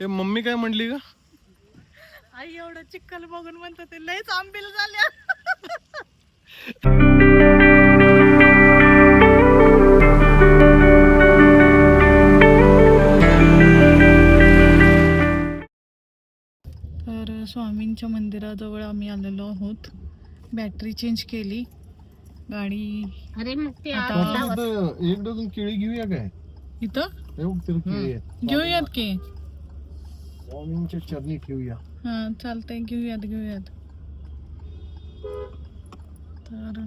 हे मम्मी काय म्हणली का? आई एवढं चिखल बघून म्हणतो ते लयच आंबील झाल्या. तर स्वामींच्या मंदिराजवळ आम्ही आलेलो आहोत. बॅटरी चेंज केली. गाडी अरे मग ते आता- एक डझन केळी घेऊया काय? इथं? घेऊयात की? स्वामींच्या चरणी ठेवूया. हा चालतंय घेऊयात घेऊयात. तर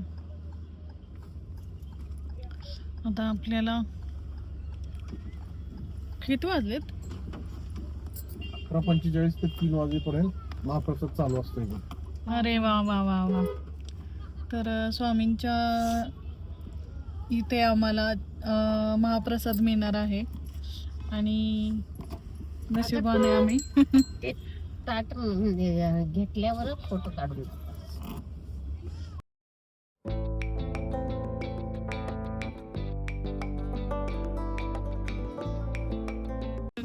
आता आपल्याला किती वाजलेत? अकरा पंचेचाळीस ते तीन वाजेपर्यंत महाप्रसाद चालू असतो इथं. अरे वा वा वा वा. तर अ, स्वामींच्या इथे आम्हाला अ, महाप्रसाद मिळणार आहे. आणि नशिबाने आम्ही. ते ताट म्हणजे घेतल्यावर फोटो काढून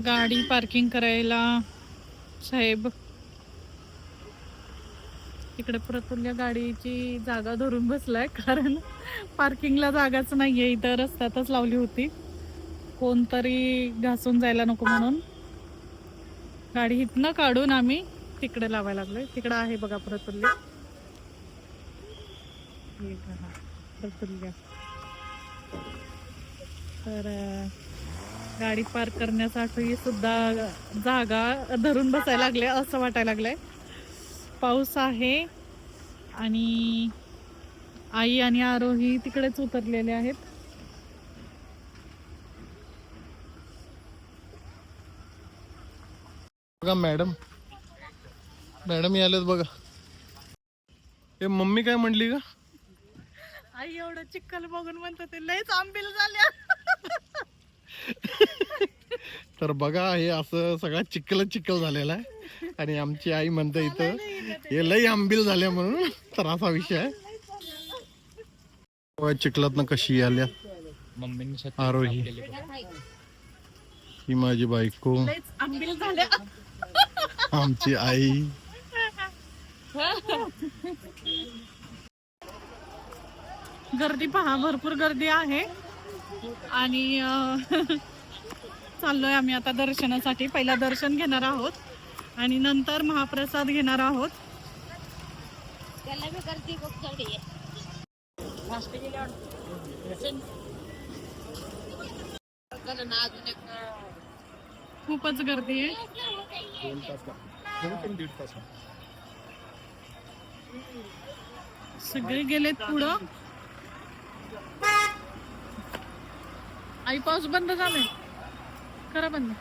गाडी पार्किंग करायला साहेब. इकडे प्रफुल्ल गाडीची जागा धरून बसलाय कारण पार्किंगला जागाच नाहीये. इथं रस्त्यातच लावली होती. कोणतरी घासून जायला नको म्हणून. गाडी इथनं काढून आम्ही तिकडे लावायला लागलोय. तिकडं आहे बघा प्रतुल्य प्रतुल्य तर गाडी पार्क करण्यासाठी सुद्धा जागा धरून बसायला लागले असं वाटायला लागलंय. पाऊस आहे आणि आई आणि आरोही तिकडेच उतरलेले आहेत. बघा मॅडम. मॅडम यालेत बघा. हे मम्मी काय म्हणली का आई एवढं चिखल बघून म्हणतो ते लयच आंबील झाल्या. तर बघा हे असं सगळा चिखल चिखल झालेला आहे. आणि आमची आई म्हणते इथं हे लई आंबील झाल्या म्हणून तर असा विषय आहे. बघा चिखलातनं कशी आल्या? आरोही. ही माझी बायको. आंबील झाल्या. आमची आई. गर्दी पहा भरपूर गर्दी आहे. आणि चाललोय आम्ही आता दर्शनासाठी. पहिला दर्शन घेणार आहोत आणि नंतर महाप्रसाद घेणार आहोत. त्याला गर्दी आहे. खूपच गर्दी आहे सगळे गेलेत पुढं. आई पाऊस बंद झालाय. करा बंद.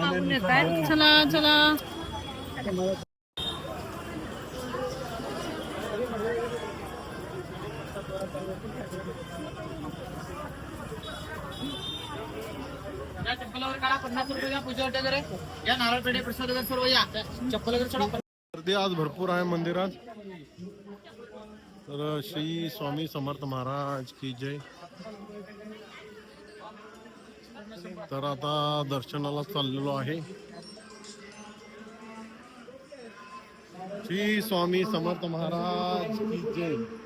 पाहून येतायत. चला चला. गर्दी आज भरपूर आहे मंदिरात. तर श्री स्वामी समर्थ महाराज की जय. तर आता दर्शनाला चाललेलो आहे. श्री स्वामी समर्थ महाराज की जय.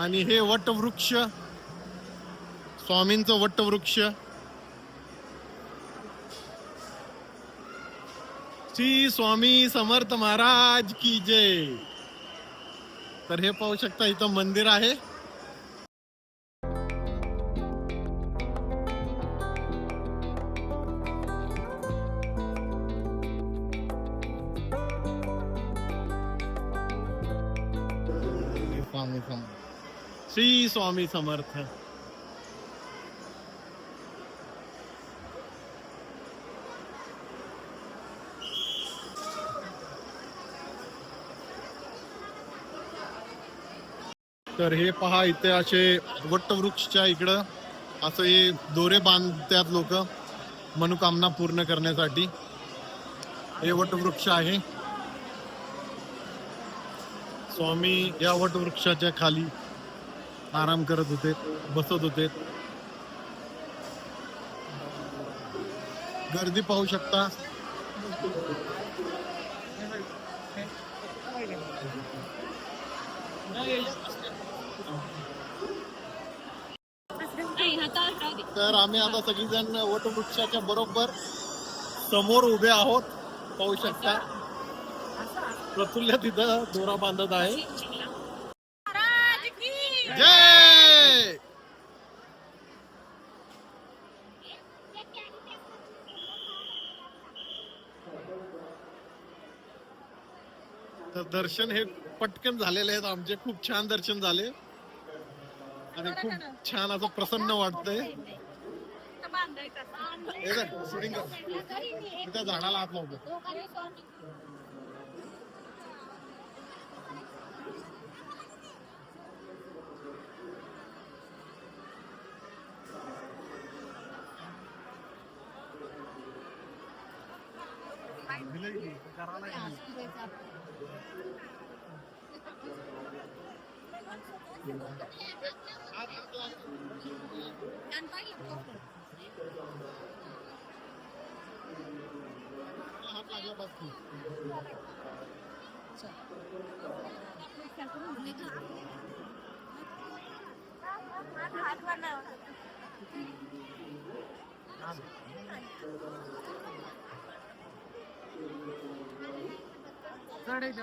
आणि हे वटवृक्ष स्वामींचं वटवृक्ष. श्री स्वामी समर्थ महाराज की जय. तर हे पाहू शकता इथं मंदिर आहे. श्री स्वामी समर्थ. तर हे पहा इथे असे वटवृक्षच्या इकडं असं हे दोरे बांधतात लोक मनोकामना पूर्ण करण्यासाठी. हे वटवृक्ष आहे. स्वामी या वटवृक्षाच्या खाली आराम करत होते बसत होते. गर्दी पाहू शकता. तर आम्ही आता सगळीजण वटवृक्षाच्या बरोबर समोर उभे आहोत. पाहू शकता. प्रफुल्ल तिथं दोरा बांधत आहे जय तर दर्शन हे पटकन झालेले आहेत. आमचे खूप छान दर्शन झाले. आणि खूप छान असं प्रसन्न वाटतंय. हे बघ, shooting कर. मी त्या झाडाला हात लावतो हात लागला बस की.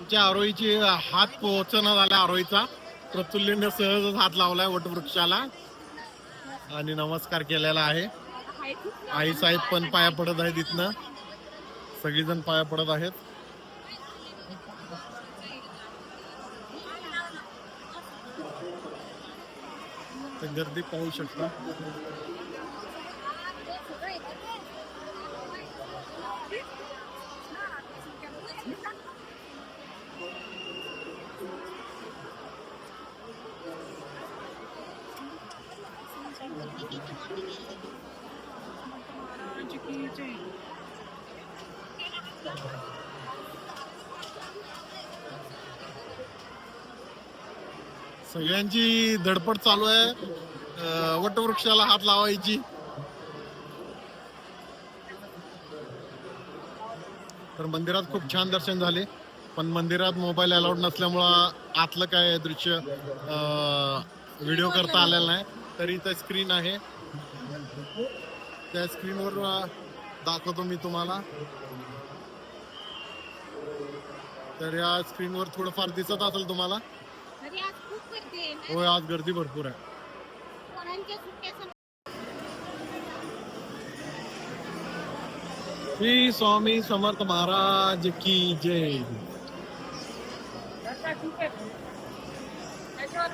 आमच्या आरोहीची हात पोहोचणं झाला आरोहीचा. प्रतुल्यने सहजच हात लावलाय वटवृक्षाला. आणि नमस्कार केलेला आहे. आई साहेब पण पाया पडत आहेत इथनं. सगळीजण पाया पडत आहेत. तर गर्दी पाहू शकता. सगळ्यांची धडपड चालू आहे. वटवृक्षाला हात लावायची. तर मंदिरात खूप छान दर्शन झाले. पण मंदिरात मोबाईल अलाउड नसल्यामुळं आतलं काय दृश्य व्हिडिओ करता आलेलं नाही. तरी इथं स्क्रीन आहे. त्या स्क्रीनवर दाखवतो मी तुम्हाला. तर या स्क्रीनवर थोडंफार दिसत असेल तुम्हाला. होय आज गर्दी भरपूर आहे. श्री स्वामी समर्थ महाराज की जय. ठीक आहे. त्याच्यावर